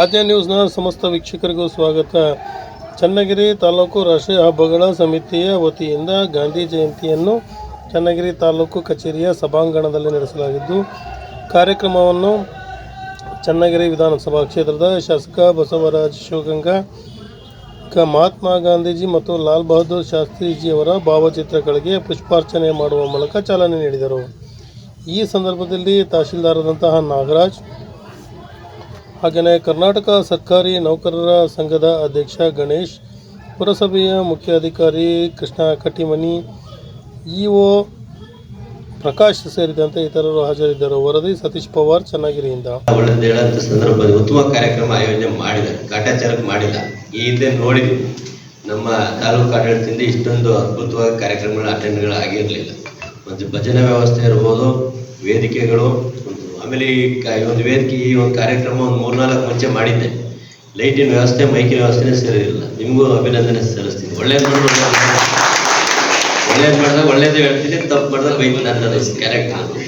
ಆದ್ಯ ನ್ಯೂಸ್ನ ಸಮಸ್ತ ವೀಕ್ಷಕರಿಗೂ ಸ್ವಾಗತ. ಚನ್ನಗಿರಿ ತಾಲೂಕು ರಾಷ್ಟ್ರೀಯ ಹಬ್ಬಗಳ ಸಮಿತಿಯ ವತಿಯಿಂದ ಗಾಂಧಿ ಜಯಂತಿಯನ್ನು ಚನ್ನಗಿರಿ ತಾಲೂಕು ಕಚೇರಿಯ ಸಭಾಂಗಣದಲ್ಲಿ ನಡೆಸಲಾಗಿದ್ದು, ಕಾರ್ಯಕ್ರಮವನ್ನು ಚನ್ನಗಿರಿ ವಿಧಾನಸಭಾ ಕ್ಷೇತ್ರದ ಶಾಸಕ ಬಸವರಾಜ ಶಿವಗಂಗಾ ಮಹಾತ್ಮ ಗಾಂಧೀಜಿ ಮತ್ತು ಲಾಲ್ ಬಹದ್ದೂರ್ ಶಾಸ್ತ್ರೀಜಿಯವರ ಭಾವಚಿತ್ರಗಳಿಗೆ ಪುಷ್ಪಾರ್ಚನೆ ಮಾಡುವ ಮೂಲಕ ಚಾಲನೆ ನೀಡಿದರು. ಈ ಸಂದರ್ಭದಲ್ಲಿ ತಹಶೀಲ್ದಾರದಂತಹ ನಾಗರಾಜ್ ಹಾಗೆಯೇ ಕರ್ನಾಟಕ ಸರ್ಕಾರಿ ನೌಕರರ ಸಂಘದ ಅಧ್ಯಕ್ಷ ಗಣೇಶ್, ಪುರಸಭೆಯ ಮುಖ್ಯ ಅಧಿಕಾರಿ ಕೃಷ್ಣ ಕಟ್ಟಿಮನಿ, ಇಒ ಪ್ರಕಾಶ್ ಸೇರಿದಂತೆ ಇತರರು ಹಾಜರಿದ್ದರು. ವರದಿ ಸತೀಶ್ ಪವಾರ್ ಚನ್ನಗಿರಿಯಿಂದ. ಸಂದರ್ಭದಲ್ಲಿ ಉತ್ತಮ ಕಾರ್ಯಕ್ರಮ ಆಯೋಜನೆ ಮಾಡಿದ, ಕಾಟಾಚಾರಕ್ಕೆ ಮಾಡಿಲ್ಲ. ಈ ಹಿಂದೆ ನೋಡಿದ್ವಿ ನಮ್ಮ ತಾಲೂಕು ಆಡಳಿತದಿಂದ ಇಷ್ಟೊಂದು ಅದ್ಭುತವಾದ ಕಾರ್ಯಕ್ರಮಗಳ ಅಟೆಂಡ್ಗಳು ಆಗಿರಲಿಲ್ಲ ಒಂದು ಭಜನೆ ವ್ಯವಸ್ಥೆ ಇರ್ಬೋದು, ವೇದಿಕೆಗಳು ಆಮೇಲೆ ಈ ಒಂದು ವೇದಿಕೆ, ಈ ಒಂದು ಕಾರ್ಯಕ್ರಮ ಒಂದು ಮೂರ್ನಾಲ್ಕು ಮುಂಚೆ ಮಾಡಿದ್ದೆ. ಲೈಟಿನ ವ್ಯವಸ್ಥೆ, ಮೈಕಿನ ವ್ಯವಸ್ಥೆನೇ ಸರಿ ಇರಲಿಲ್ಲ ನಿಮಗೂ ಅಭಿನಂದನೆ ಸಲ್ಲಿಸ್ತೀನಿ. ಒಳ್ಳೇದು ಮಾಡಿದ್ರೆ ಒಳ್ಳೇದು ಮಾಡಿದಾಗ ಒಳ್ಳೇದು ಹೇಳ್ತೀನಿ, ತಪ್ಪು ಮಾಡಿದಾಗ ಬೈಕ್ ಕ್ಯಾರೆಕ್ಟ್ ಕ್ಯಾರೆಕ್ಟರ್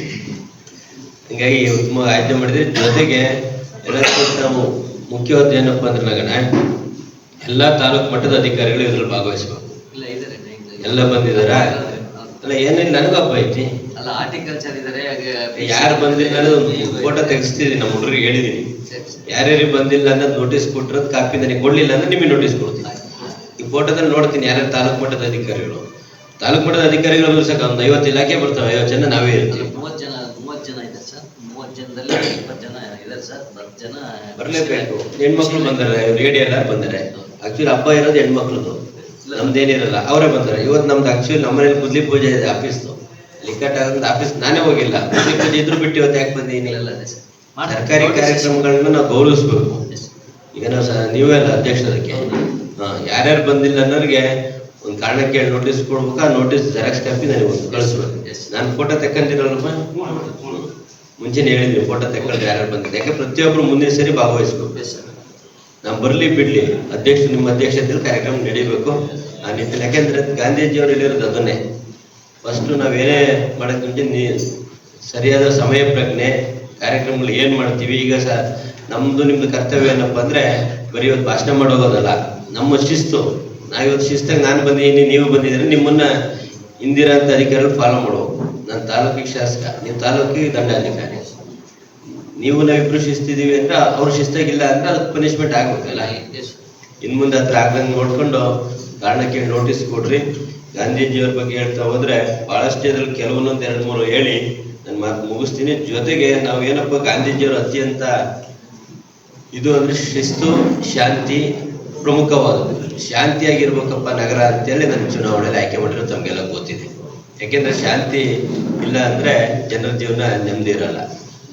ಹಿಂಗಾಗಿ ಉತ್ತಮ ಆಯ್ಕೆ ಮಾಡಿದ್ರೆ. ಜೊತೆಗೆ ಮು- ಮುಖ್ಯವಾದ ಏನಪ್ಪ ಅಂದ್ರೆ ನಗಣ ಎಲ್ಲ ತಾಲೂಕು ಮಟ್ಟದ ಅಧಿಕಾರಿಗಳು ಇದ್ರಲ್ಲಿ ಭಾಗವಹಿಸಬೇಕು. ಎಲ್ಲ ಬಂದಿದ್ದಾರಾ? ಅಲ್ಲ, ಏನಿಲ್ಲ, ನನಗೂ ಹಬ್ಬ ಐತಿ. ಅಲ್ಲ ಆರ್ಟಿಕಲ್ಚರ್ ಇದಾರೆ ಯಾರು ಬಂದಿಲ್ಲ ಅನ್ನೋದು ಫೋಟೋ ತೆಗಿಸ್ತಿದ್ದೀನಿ ನಮ್ಮ ಹುಡುಗರಿಗೆ ಹೇಳಿದೀನಿ. ಯಾರ್ಯಾರಿಗೆ ಬಂದಿಲ್ಲ ಅನ್ನೋದು ನೋಟಿಸ್ ಕೊಟ್ಟಿರೋದು ಕಾಪಿ ನನಗೆ ಕೊಡ್ಲಿಲ್ಲ ಅಂದ್ರೆ ನಿಮಗೆ ನೋಟಿಸ್ ಕೊಡ್ತೀನಿ. ಈ ಫೋಟೋದಲ್ಲಿ ನೋಡ್ತೀನಿ ಯಾರ್ಯಾರು ತಾಲೂಕು ಮಟ್ಟದ ಅಧಿಕಾರಿಗಳು. ತಾಲೂಕು ಮಟ್ಟದ ಅಧಿಕಾರಿಗಳು ಸಹ ಒಂದು ಐವತ್ತು ಇಲಾಖೆ ಬರ್ತವೆ ಐವತ್ತು ಜನ ನಾವೇ ಇರ್ತೀವಿ. ಮೂವತ್ ಜನ ಮೂವತ್ ಜನ ಇದೆ ಸರ್. ಮೂವತ್ ಜನದಲ್ಲಿ ಇಪ್ಪತ್ತು ಜನ ಇದ್ದಾರೆ ಸರ್. ಹತ್ತು ಜನ ಬರಲೇಬೇಕು. ಹೆಣ್ಮಕ್ಳು ಬಂದಾರೆ ಲೇಡಿ ಎಲ್ಲ ಬಂದಾರೆ. ಆಕ್ಚುಲಿ ಹಬ್ಬ ಇರೋದು ಹೆಣ್ಮಕ್ಳದು ನಮ್ದೇನಿರಲ್ಲ ಅವರೇ ಬಂದಾರೆ. ಇವತ್ತು ನಮ್ದು ಆಕ್ಚುಲಿ ನಮ್ಮನೇಲಿ ಕುದ್ಲಿ ಪೂಜೆ ಇದೆ ಆಫೀಸ್ದು ಲಿಕ್ಕಟ್ ಆಗಂತ ಆಫೀಸ್ ನಾನೇ ಹೋಗಿಲ್ಲ. ಇದ್ರು ಬಿಟ್ಟು ಇವತ್ತು ಯಾಕೆ ಬಂದಿ ಇಲ್ಲ ಇದೆ ಸರ್. ಸರ್ಕಾರಿ ಕಾರ್ಯಕ್ರಮಗಳನ್ನ ನಾವು ಗೌರವಿಸ್ಬೇಕು. ಈಗ ನಾವು ನೀವೇ ಅಲ್ಲ ಅಧ್ಯಕ್ಷರಕ್ಕೆ ಯಾರ್ಯಾರು ಬಂದಿಲ್ಲ ಅನ್ನೋರಿಗೆ ಒಂದು ಕಾರಣ ಕೇಳಿ ನೋಟಿಸ್ ಕೊಡ್ಬೇಕು. ಆ ನೋಟಿಸ್ ಜೆರಾಕ್ಸ್ ಕಾಪಿ ನನಗೆ ಒಂದು ಕಳಿಸ್ಬೇಕು. ನಾನು ಫೋಟೋ ತೆಕ್ಕಂದಿರಲ್ಲಪ್ಪ ಮುಂಚೆನೆ ಹೇಳಿದ್ವಿ ಫೋಟೋ ತೆಕ್ಕೊಳ್ಳೋದು ಯಾರು ಬಂದಿದೆ ಯಾಕೆ ಪ್ರತಿಯೊಬ್ಬರು ಮುಂದಿನ ಸರಿ ಭಾಗವಹಿಸ್ಬೇಕು. ನಾವು ಬರಲಿ ಬಿಡ್ಲಿ ಅಧ್ಯಕ್ಷ ನಿಮ್ಮ ಅಧ್ಯಕ್ಷತೆಯಲ್ಲಿ ಕಾರ್ಯಕ್ರಮ ನಡೀಬೇಕು. ಆ ನಿಟ್ಟಿನಲ್ಲಿ. ಯಾಕೆಂದ್ರೆ ಗಾಂಧೀಜಿಯವರು ಹೇಳಿರೋದು ಅದನ್ನೇ. ಫಸ್ಟು ನಾವೇನೇ ಮಾಡೋಕ್ಕೆ ಮುಂಚೆ ನೀ ಸರಿಯಾದ ಸಮಯ ಪ್ರಜ್ಞೆ ಕಾರ್ಯಕ್ರಮಗಳು ಏನು ಮಾಡ್ತೀವಿ, ಈಗ ಸ ನಮ್ಮದು ನಿಮ್ದು ಕರ್ತವ್ಯ ಏನಪ್ಪ ಅಂದರೆ ಬರೀ ಇವತ್ತು ಭಾಷಣ ಮಾಡೋಗೋದಲ್ಲ ನಮ್ಮ ಶಿಸ್ತು ನಾವಿವತ್ತು ಶಿಸ್ತಾಗ ನಾನು ಬಂದಿದ್ದೀನಿ ನೀವು ಬಂದಿದ್ದೀರಿ, ನಿಮ್ಮನ್ನ ಇಂದಿರಂತ ಅಧಿಕಾರಿಗಳು ಫಾಲೋ ಮಾಡ್ಬೇಕು ನಾನು ತಾಲೂಕಿಗೆ ಶಾಸಕ, ನೀವು ತಾಲೂಕಿಗೆ ದಂಡಾಧಿಕಾರಿ. ನೀವು ನಾವಿಬ್ರು ಶಿಸ್ತಿದ್ದೀವಿ ಅಂದ್ರೆ ಅವ್ರು ಶಿಸ್ತಾಗಿಲ್ಲ ಅಂದ್ರೆ ಅದಕ್ಕೆ ಪನಿಷ್ಮೆಂಟ್ ಆಗ್ಬೇಕಲ್ಲ. ಇನ್ನು ಮುಂದೆ ಹತ್ರ ಆಗ್ದಂಗೆ ನೋಡ್ಕೊಂಡು ಕಾರಣಕ್ಕೆ ನೋಟಿಸ್ ಕೊಡ್ರಿ. ಗಾಂಧೀಜಿಯವ್ರ ಬಗ್ಗೆ ಹೇಳ್ತಾ ಹೋದ್ರೆ ಬಹಳಷ್ಟು ಇದ್ರಲ್ಲಿ ಕೆಲವೊಂದೊಂದು ಎರಡು ಮೂರು ಹೇಳಿ ನನ್ನ ಮಾತು ಮುಗಿಸ್ತೀನಿ. ಜೊತೆಗೆ ನಾವು ಏನಪ್ಪ ಗಾಂಧೀಜಿಯವರು ಅತ್ಯಂತ ಇದು ಅಂದ್ರೆ ಶಿಸ್ತು, ಶಾಂತಿ, ಪ್ರಮುಖವಾದದ್ದು. ಶಾಂತಿಯಾಗಿರ್ಬೇಕಪ್ಪ ನಗರ ಅಂತೇಳಿ ನನ್ನ ಚುನಾವಣೆಯಲ್ಲಿ ಆಯ್ಕೆ ಮಾಡಿರೋ ತಮಗೆಲ್ಲ ಗೊತ್ತಿದೆ. ಯಾಕೆಂದ್ರೆ ಶಾಂತಿ ಇಲ್ಲ ಅಂದ್ರೆ ಜನರ ಜೀವನ ನೆಮ್ಮದಿ ಇರಲ್ಲ.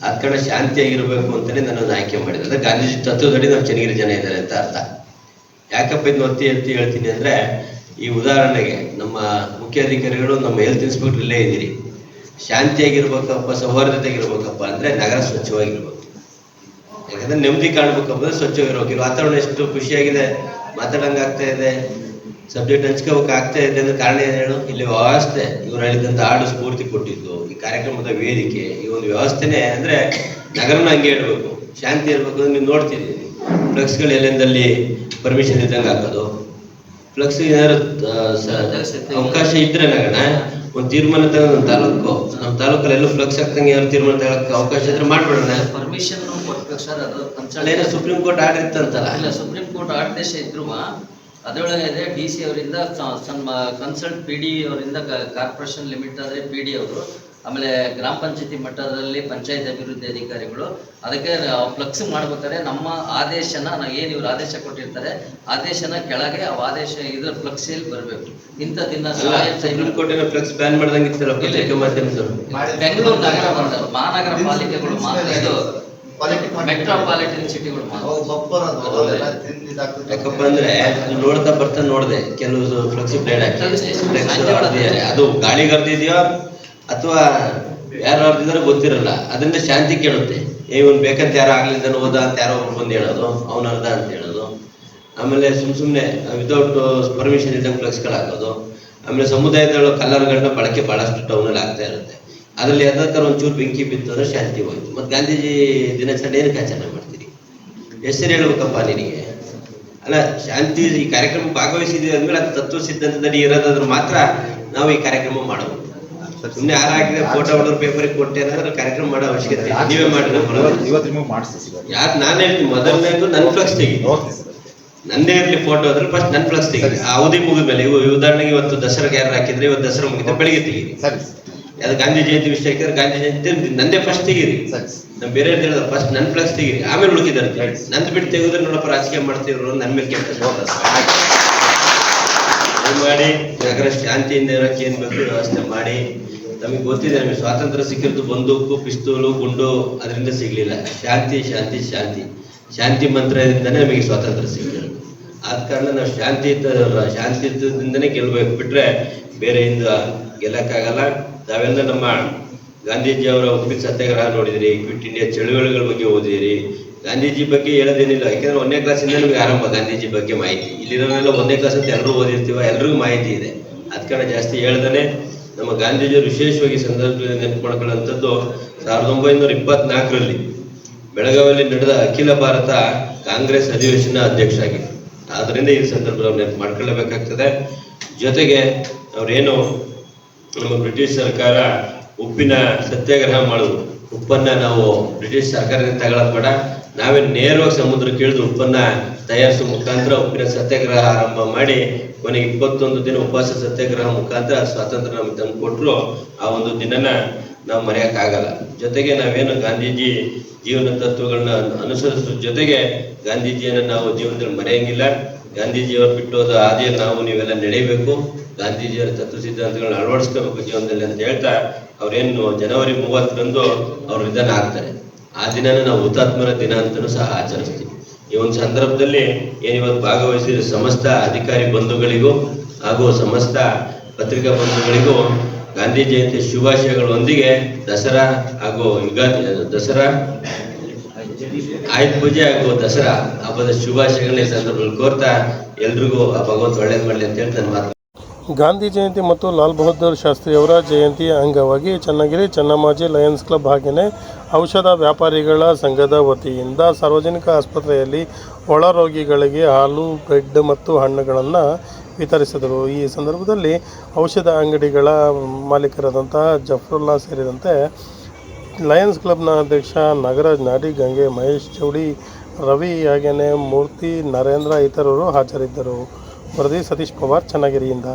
ಆದ ಕಡೆ ಶಾಂತಿಯಾಗಿರ್ಬೇಕು ಅಂತಲೇ ನನ್ನನ್ನು ಆಯ್ಕೆ ಮಾಡಿದೆ. ಅಂದ್ರೆ ಗಾಂಧೀಜಿ ತತ್ವದಡಿ ನಮ್ಮ ಚನ್ನಗಿರಿ ಜನ ಇದ್ದಾರೆ ಅಂತ ಅರ್ಥ. ಯಾಕಪ್ಪ ಇದನ್ನ ಒತ್ತಿ ಎತ್ತಿ ಹೇಳ್ತೀನಿ ಅಂದ್ರೆ ಈ ಉದಾಹರಣೆಗೆ ನಮ್ಮ ಮುಖ್ಯ ಅಧಿಕಾರಿಗಳು ನಮ್ಮ ಹೆಲ್ತ್ ಇನ್ಸ್ಪೆಕ್ಟರ್ ಇಲ್ಲೇ ಇದ್ದೀರಿ. ಶಾಂತಿಯಾಗಿರ್ಬೇಕಪ್ಪ, ಸೌಹಾರ್ದತೆಯಾಗಿರ್ಬೇಕಪ್ಪ ಅಂದ್ರೆ ನಗರ ಸ್ವಚ್ಛವಾಗಿರ್ಬೇಕು. ಯಾಕಂದ್ರೆ ನೆಮ್ಮದಿ ಕಾಣ್ಬೇಕಪ್ಪ ಅಂದ್ರೆ ಸ್ವಚ್ಛವಾಗಿರ್ಬೇಕು. ಈ ವಾತಾವರಣ ಎಷ್ಟು ಖುಷಿಯಾಗಿದೆ, ಮಾತಾಡಂಗ ಆಗ್ತಾ ಇದೆ ಸಬ್ಜೆಕ್ಟ್ ಹಂಚ್ಕೋಬೇಕು ಆಗ್ತಾ ಇದೆ ಅಂದ್ರೆ ಕಾರಣ ಏನು ಹೇಳು? ಇಲ್ಲಿ ವ್ಯವಸ್ಥೆ, ಇವ್ರು ಹೇಳಿದಂತ ಹಾಡು ಸ್ಫೂರ್ತಿ ಕೊಟ್ಟಿದ್ದು, ಈ ಕಾರ್ಯಕ್ರಮದ ವೇದಿಕೆ, ಈ ಒಂದು ವ್ಯವಸ್ಥೆನೇ ಅಂದ್ರೆ ನಗರನ ಹಂಗೆ ಇಡಬೇಕು ಶಾಂತಿ ಇರ್ಬೇಕು ಅಂದ್ರೆ ನೀವು ನೋಡ್ತಿದ್ದೀನಿ ಫ್ಲೆಕ್ಸ್ಗಳು ಎಲ್ಲೆಂದಲ್ಲಿ ಪರ್ಮಿಷನ್ ಇದ್ದಂಗೆ ಹಾಕೋದು. ಫ್ಲೆಕ್ಸ್ ಏನಾದ್ರು ಅವಕಾಶ ಇದ್ರೆ ನಗಣ ಒಂದು ತೀರ್ಮಾನ ತಗೊಂಡು ನಮ್ಮ ತಾಲೂಕು ನಮ್ಮ ತಾಲೂಕಲ್ಲಿ ಎಲ್ಲೂ ಫ್ಲಕ್ಸ್ ಹಾಕ್ತಂಗೆ ಯಾರು ತೀರ್ಮಾನ ತಗೊಳಕ್ಕೆ ಅವಕಾಶ ಇದ್ರೆ ಮಾಡ್ಬಿಡೋಣ. ಪರ್ಮಿಷನ್ ಕೊಡ್ಬೇಕು ಸರ್ ಅದು ಸುಪ್ರೀಂ ಕೋರ್ಟ್ ಆಡಿರ್ತಂತಲ್ಲ ಇಲ್ಲ ಸುಪ್ರೀಂ ಕೋರ್ಟ್ ಆದೇಶ ಇದ್ರು ಅದರೊಳಗೆ ಇದೆ ಡಿ ಸಿ ಅವರಿಂದ ಕನ್ಸಲ್ಟ್ ಪಿ ಡಿ ಅವರಿಂದ ಕಾರ್ಪೊರೇಷನ್ ಲಿಮಿಟ್ ಆದ್ರೆ ಪಿ ಡಿ ಅವರು. ಆಮೇಲೆ ಗ್ರಾಮ ಪಂಚಾಯತಿ ಮಟ್ಟದಲ್ಲಿ ಪಂಚಾಯತ್ ಅಭಿವೃದ್ಧಿ ಅಧಿಕಾರಿಗಳು ಅದಕ್ಕೆ ಫ್ಲಕ್ಸ್ ಮಾಡ್ಬೇಕಾದ್ರೆ ನಮ್ಮ ಆದೇಶನ ನಾವು ಏನು ಇವ್ರು ಆದೇಶ ಕೊಟ್ಟಿರ್ತಾರೆ ಆದೇಶನ ಕೆಳಗೆ ಆ ಆದೇಶ ಇದ್ರ ಫ್ಲಕ್ಸ್ ಬರಬೇಕು. ಇಂಥ ದಿನ ಫ್ಲೆಕ್ಸ್ ಬ್ಯಾನ್ ಮಾಡ್ದಂಗೆ ಬೆಂಗಳೂರು ನಗರ ಮಹಾನಗರ ಪಾಲಿಕೆಗಳು ಮಾತ್ರ ಇದು ಮೆಟ್ರೋಪಾಲಿಟನ್ ಸಿಟಿಗಳು ಯಾಕಪ್ಪ ಅಂದ್ರೆ ನೋಡ್ತಾ ಬರ್ತಾ ನೋಡಿದೆ ಕೆಲವು ಫ್ಲೆಕ್ಸ್ ಬ್ಲೇಡ್ ಹಾಕಿ. ಅದು ಗಾಳಿ ಗರ್ದಿದ್ಯೋ ಅಥವಾ ಯಾರು ಹರಿದಿದಾರೋ ಗೊತ್ತಿರಲ್ಲ. ಅದರಿಂದ ಶಾಂತಿ ಕೇಳುತ್ತೆ. ಏ, ಇವನ್ ಬೇಕಂತ ಯಾರೋ ಆಗ್ಲಿಲ್ಲ ಹೋದ ಅಂತ ಯಾರೋ ಒಬ್ರು ಬಂದು ಹೇಳೋದು, ಅವನ ಅರ್ಧ ಅಂತ ಹೇಳೋದು. ಆಮೇಲೆ ಸುಮ್ ಸುಮ್ಮನೆ ವಿತೌಟ್ ಪರ್ಮಿಷನ್ ಇದ್ದಂಗೆ ಫ್ಲೆಕ್ಸ್ಗಳಾಗೋದು ಆಮೇಲೆ ಸಮುದಾಯದ ಕಲರ್ಗಳನ್ನ ಬಳಕೆ ಬಹಳಷ್ಟು ಟೌನಲ್ಲಿ ಆಗ್ತಾ ಇರುತ್ತೆ. ಅದ್ರಲ್ಲಿ ಯಾವ್ದಾದ್ರು ಒಂಚೂರು ಬೆಂಕಿ ಬಿತ್ತು ಅಂದ್ರೆ ಶಾಂತಿ ಹೋಯ್ತು. ಮತ್ತೆ ಗಾಂಧೀಜಿ ದಿನಾಚರಣೆ ಏನಕ್ಕೆ ಆಚರಣೆ ಮಾಡ್ತೀರಿ? ಹೆಸರು ಹೇಳ್ಬೇಕಪ್ಪ ನಿನಗೆ? ಅಲ್ಲ, ಶಾಂತಿ ಈ ಕಾರ್ಯಕ್ರಮ ಭಾಗವಹಿಸಿದ್ವಿ ಅಂದ್ಮೇಲೆ ಅದು ತತ್ವ ಸಿದ್ಧಾಂತದಲ್ಲಿ ಇರೋದಾದ್ರೂ ಮಾತ್ರ ನಾವು ಈ ಕಾರ್ಯಕ್ರಮ ಮಾಡಬಹುದು. ಸುಮ್ಮನೆ ಯಾರು ಹಾಕಿದ್ರೆ ಫೋಟೋ ಹೊಡೆದ್ರು ಪೇಪರಿಗೆ ಕೊಟ್ಟೆ ಅಂದ್ರೆ ಕಾರ್ಯಕ್ರಮ ಮಾಡೋ ಅವಶ್ಯಕತೆ. ನೀವೇ ಮಾಡಿ ನಮ್ಮ ಇವತ್ತು ರಿಮೂವ್ ಮಾಡಿಸಿ ಯಾರು ನಾನು ಹೇಳ್ತೀನಿ ಮೊದಲನೇದು ನನ್ನ ಫ್ಲಕ್ಸ್ ತೆಗಿ ನಂದೇ ಇರಲಿ ಫೋಟೋ ಆದ್ರೆ ಫಸ್ಟ್ ನನ್ನ ಫ್ಲಕ್ಸ್ ತೆಗಿ ಅವಧಿ ಮುಗಿದ್ಮೇಲೆ ಇವು ಉದಾಹರಣೆಗೆ ಇವತ್ತು ದಸರಾಗೆ ಯಾರು ಹಾಕಿದ್ರೆ ಇವತ್ತು ದಸರಾ ಮುಗಿದ ಬೆಳಿಗ್ಗೆ ತೆಗೀರಿ. ಅದು ಗಾಂಧಿ ಜಯಂತಿ ವಿಷಯ ಹಾಕಿದ್ರೆ ಗಾಂಧಿ ಜಯಂತಿ ನಂದೇ ಫಸ್ಟ್ ತೆಗೀರಿ. ನಮ್ಮ ನಮ್ ಬೇರೆ ಹೇಳಿದ್ರೆ ಫಸ್ಟ್ ನನ್ನ ಫ್ಲಕ್ಸ್ ತೆಗೀರಿ. ಆಮೇಲೆ Right. ನಂದು ಬಿಟ್ಟು ತೆಗೆದ್ರೆ ನೋಡಪ್ಪ ರಾಜಕೀಯ ಮಾಡ್ತಿದ್ರು ನನ್ನ ಮೇಲೆ ಕೆಟ್ಟ ಮಾಡಿ, ನಗರ ಶಾಂತಿಯಿಂದ ಇರೋಕೆ ಏನ್ ಬೇಕು ವ್ಯವಸ್ಥೆ ಮಾಡಿ. ನಮಗೆ ಗೊತ್ತಿದೆ, ನಮಗೆ ಸ್ವಾತಂತ್ರ್ಯ ಸಿಕ್ಕಿರೋದು ಬಂದೂಕು, ಪಿಸ್ತೂಲು, ಗುಂಡು, ಅದರಿಂದ ಸಿಗ್ಲಿಲ್ಲ. ಶಾಂತಿ ಶಾಂತಿ ಶಾಂತಿ. ಶಾಂತಿ ಮಂತ್ರದಿಂದನೇ ನಮಗೆ ಸ್ವಾತಂತ್ರ್ಯ ಸಿಕ್ಕಿರೋದು. ಆದ ಕಾರಣ ನಾವು ಶಾಂತಿ ಶಾಂತಿಯುತದಿಂದನೇ ಬಿಟ್ರೆ ಬೇರೆ ಇಂದ ಗೆಲ್ಲಕ್ಕಾಗಲ್ಲ. ನಾವೆಲ್ಲ ನಮ್ಮ ಗಾಂಧೀಜಿ ಅವರ ಉಪ್ಪಿನ ಸತ್ಯಾಗ್ರಹ ನೋಡಿದಿರಿ. ಕ್ವಿಟ್ ಇಂಡಿಯಾ ಚಳುವಳಿಗಳ ಬಗ್ಗೆ ಓದಿದಿರಿ. ಗಾಂಧೀಜಿ ಬಗ್ಗೆ ಹೇಳೋದೇನಿಲ್ಲ. ಯಾಕಂದ್ರೆ ಒಂದನೇ ಕ್ಲಾಸಿಂದ ನಮಗೆ ಆರಂಭ ಗಾಂಧೀಜಿ ಬಗ್ಗೆ ಮಾಹಿತಿ. ಇಲ್ಲಿರೋನೆಲ್ಲ ಒಂದನೇ ಕ್ಲಾಸ್ ಅಂತ ಎಲ್ಲರೂ ಓದಿರ್ತೀವ, ಎಲ್ರಿಗೂ ಮಾಹಿತಿ ಇದೆ. ಅದ್ ಕಾರಣ ಜಾಸ್ತಿ ಹೇಳ್ದೇ ನಮ್ಮ ಗಾಂಧೀಜಿಯವರು ವಿಶೇಷವಾಗಿ ಸಂದರ್ಭದಲ್ಲಿ ನೆನಪು ಮಾಡ್ಕೊಳ್ಳುವಂಥದ್ದು ಸಾವಿರದ ಒಂಬೈನೂರ ಇಪ್ಪತ್ನಾಲ್ಕರಲ್ಲಿ ಬೆಳಗಾವಿಯಲ್ಲಿ ನಡೆದ ಅಖಿಲ ಭಾರತ ಕಾಂಗ್ರೆಸ್ ಅಧಿವೇಶನ ಅಧ್ಯಕ್ಷ ಆಗಿತ್ತು ಆದ್ರಿಂದ ಈ ಸಂದರ್ಭದಲ್ಲಿ ನೆನಪು ಮಾಡ್ಕೊಳ್ಳಬೇಕಾಗ್ತದೆ. ಜೊತೆಗೆ ಅವ್ರೇನು ನಮ್ಮ ಬ್ರಿಟಿಷ್ ಸರ್ಕಾರ ಉಪ್ಪಿನ ಸತ್ಯಾಗ್ರಹ ಮಾಡುದು. ಉಪ್ಪನ್ನ ನಾವು ಬ್ರಿಟಿಷ್ ಸರ್ಕಾರದಿಂದ ತಗೊಳ್ಳೋದು ಬೇಡ. ನಾವೇ ನೇರವಾಗಿ ಸಮುದ್ರಕ್ಕೆ ಇಳಿದು ಉಪ್ಪನ್ನ ತಯಾರಿಸುವ ಮುಖಾಂತರ ಉಪ್ಪಿನ ಸತ್ಯಾಗ್ರಹ ಆರಂಭ ಮಾಡಿ ಕೊನೆಗೆ ಇಪ್ಪತ್ತೊಂದು ದಿನ ಉಪವಾಸ ಸತ್ಯಾಗ್ರಹ ಮುಖಾಂತರ ಸ್ವಾತಂತ್ರ್ಯ ನಮಗೆ ತಂದು ಕೊಟ್ಟರು ಆ ಒಂದು ದಿನನ ನಾವು ಮರೆಯೋಕ್ಕಾಗಲ್ಲ. ಜೊತೆಗೆ ನಾವೇನು ಗಾಂಧೀಜಿ ಜೀವನ ತತ್ವಗಳನ್ನ ಅನುಸರಿಸೋ ಜೊತೆಗೆ ಗಾಂಧೀಜಿಯನ್ನ ನಾವು ಜೀವನದಲ್ಲಿ ಮರೆಯಂಗಿಲ್ಲ. ಗಾಂಧೀಜಿಯವರು ಬಿಟ್ಟೋದ ಹಾದಿಯಲ್ಲಿ ನಾವು ನೀವೆಲ್ಲ ನಡೆಯಬೇಕು ಗಾಂಧೀಜಿಯವರ ತತ್ವ ಸಿದ್ಧಾಂತಗಳನ್ನ ಅಳವಡಿಸ್ಕೋಬೇಕು ಜೀವನದಲ್ಲಿ ಅಂತ ಹೇಳ್ತಾ, ಅವ್ರೇನು ಜನವರಿ ಮೂವತ್ತರಂದು ಅವ್ರ ನಿಧನ ಆಗ್ತಾರೆ. ಆ ದಿನ ನಾವು ಹುತಾತ್ಮರ ದಿನ ಅಂತಲೂ ಸಹ ಆಚರಿಸ್ತೀವಿ. ಈ ಒಂದು ಸಂದರ್ಭದಲ್ಲಿ ಏನಿವತ್ತು ಭಾಗವಹಿಸಿದ ಸಮಸ್ತ ಅಧಿಕಾರಿ ಬಂಧುಗಳಿಗೂ ಹಾಗೂ ಸಮಸ್ತ ಪತ್ರಿಕಾ ಬಂಧುಗಳಿಗೂ ಗಾಂಧಿ ಜಯಂತಿ ಶುಭಾಶಯಗಳೊಂದಿಗೆ ದಸರಾ ಹಾಗೂ ಯುಗಾದಿ ದಸರಾ, ಆಯುಧ ಪೂಜೆ ಹಾಗೂ ದಸರಾ ಹಬ್ಬದ ಶುಭಾಶಯಗಳನ್ನ ಈ ಸಂದರ್ಭದಲ್ಲಿ ಕೋರ್ತಾ ಎಲ್ರಿಗೂ ಆ ಭಗವಂತ ಒಳ್ಳೇದು ಮಾಡಲಿ ಅಂತ ಹೇಳಿ ನನ್ನ ಮಾತು ಗಾಂಧಿ ಜಯಂತಿ ಮತ್ತು ಲಾಲ್ ಬಹದ್ದೂರ್ ಶಾಸ್ತ್ರಿಯವರ ಜಯಂತಿಯ ಅಂಗವಾಗಿ ಚನ್ನಗಿರಿ ಚನ್ನಮ್ಮಾಜಿ ಲಯನ್ಸ್ ಕ್ಲಬ್ ಹಾಗೆಯೇ ಔಷಧ ವ್ಯಾಪಾರಿಗಳ ಸಂಘದ ವತಿಯಿಂದ ಸಾರ್ವಜನಿಕ ಆಸ್ಪತ್ರೆಯಲ್ಲಿ ಒಳ ರೋಗಿಗಳಿಗೆ ಹಾಲು, ಬ್ರೆಡ್ ಮತ್ತು ಹಣ್ಣುಗಳನ್ನು ವಿತರಿಸಿದರು. ಈ ಸಂದರ್ಭದಲ್ಲಿ ಔಷಧ ಅಂಗಡಿಗಳ ಮಾಲೀಕರಾದಂತಹ ಜಫರುಲ್ಲಾ ಸೇರಿದಂತೆ ಲಯನ್ಸ್ ಕ್ಲಬ್ನ ಅಧ್ಯಕ್ಷ ನಾಗರಾಜ್, ನಾಡಿ, ಗಂಗೆ, ಮಹೇಶ್, ಚೌಡಿ, ರವಿ ಹಾಗೆಯೇ ಮೂರ್ತಿ, ನರೇಂದ್ರ ಇತರರು ಹಾಜರಿದ್ದರು. ವರದಿ ಸತೀಶ್ ಪವಾರ್, ಚನ್ನಗಿರಿಯಿಂದ.